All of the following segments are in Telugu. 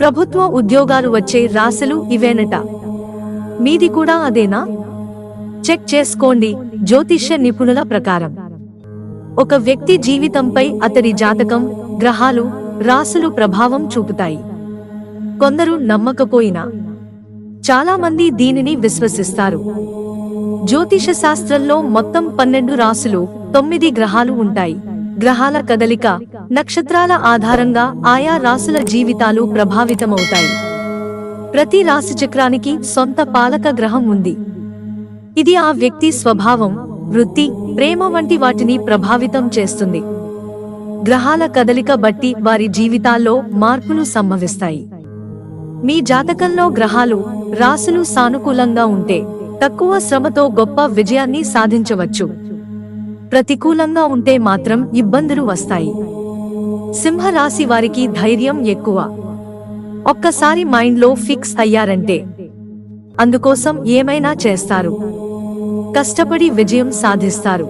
ప్రభుత్వ ఉద్యోగాలు వచ్చే రాశులు ఇవేనట. మీది కూడా అదేనా? చెక్ చేసుకోండి జ్యోతిష్య నిపుణుల ప్రకారం. ఒక వ్యక్తి జీవితంపై అతడి జాతకం గ్రహాలు రాసులు ప్రభావం చూపుతాయి. కొందరు నమ్మకపోయినా. చాలామంది దీనిని విశ్వసిస్తారు. జ్యోతిష శాస్త్రంలో మొత్తం పన్నెండు రాసులు తొమ్మిది గ్రహాలు ఉంటాయి. గ్రహాల కదలిక నక్షత్రాల ఆధారంగా ఆయా రాసుల జీవితాలు ప్రభావితమవుతాయి. ప్రతి రాశి చక్రానికి సొంత పాలక గ్రహం ఉంది. ఇది ఆ వ్యక్తి స్వభావం వృత్తి ప్రేమ వంటి వాటిని ప్రభావితం చేస్తుంది. గ్రహాల కదలిక బట్టి వారి జీవితాల్లో మార్పులు సంభవిస్తాయి. మీ జాతకంలో గ్రహాలు రాసులు సానుకూలంగా ఉంటే తక్కువ శ్రమతో గొప్ప విజయాన్ని సాధించవచ్చు. ప్రతికూలంగా ఉంటే మాత్రం ఇబ్బందులు వస్తాయి. సింహరాశి వారికి ధైర్యం ఎక్కువ. ఒక్కసారి మైండ్లో ఫిక్స్ అయ్యారంటే అందుకోసం ఏమైనా చేస్తారు. కష్టపడి విజయం సాధిస్తారు.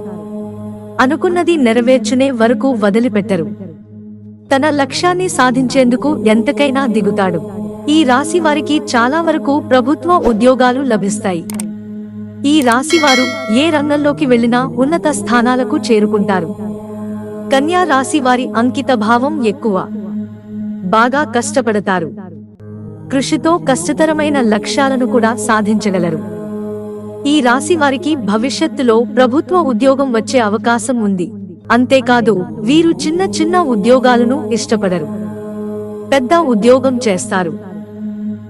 అనుకున్నది నెరవేర్చునే వరకు వదిలిపెట్టరు. తన లక్ష్యాన్ని సాధించేందుకు ఎంతకైనా దిగుతాడు. ఈ రాశి వారికి చాలా వరకు ప్రభుత్వ ఉద్యోగాలు లభిస్తాయి. ఈ రాశివారు ఏ రంగంలోకి వెళ్ళినా ఉన్నత స్థానాలకు చేరుకుంటారు. కన్యా రాశి వారి అంకిత భావం ఎక్కువ. బాగా కష్టపడతారు. కృషితో కష్టతరమైన లక్ష్యాలను కూడా సాధించగలరు. ఈ రాశి వారికి భవిష్యత్తులో ప్రభుత్వ ఉద్యోగం వచ్చే అవకాశం ఉంది. అంతేకాదు వీరు చిన్న చిన్న ఉద్యోగాలను ఇష్టపడరు. పెద్ద ఉద్యోగం చేస్తారు.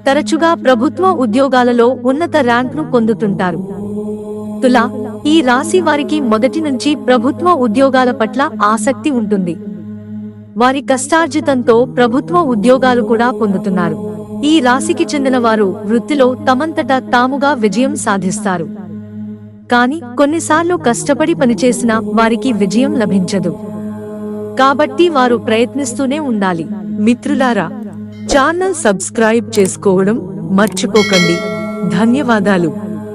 తరచుగా ప్రభుత్వ ఉద్యోగాలలో ఉన్నత ర్యాంక్ను పొందుతుంటారు. తుల ఈ రాశి వారికి మొదటి నుంచి ప్రభుత్వ ఉద్యోగాల పట్ల ఆసక్తి ఉంటుంది. వారి కష్టార్జితంతో ప్రభుత్వ ఉద్యోగాలు కూడా పొందుతున్నారు. ఈ రాశికి చెందిన వారు వృత్తిలో తమంతట తాముగా విజయం సాధిస్తారు. కాని కొన్నిసార్లు కష్టపడి పనిచేసిన వారికి విజయం లభించదు. కాబట్టి వారు ప్రయత్నిస్తూనే ఉండాలి. మిత్రులారా ఛానల్ సబ్స్క్రైబ్ చేసుకోవడం మర్చిపోకండి. ధన్యవాదాలు.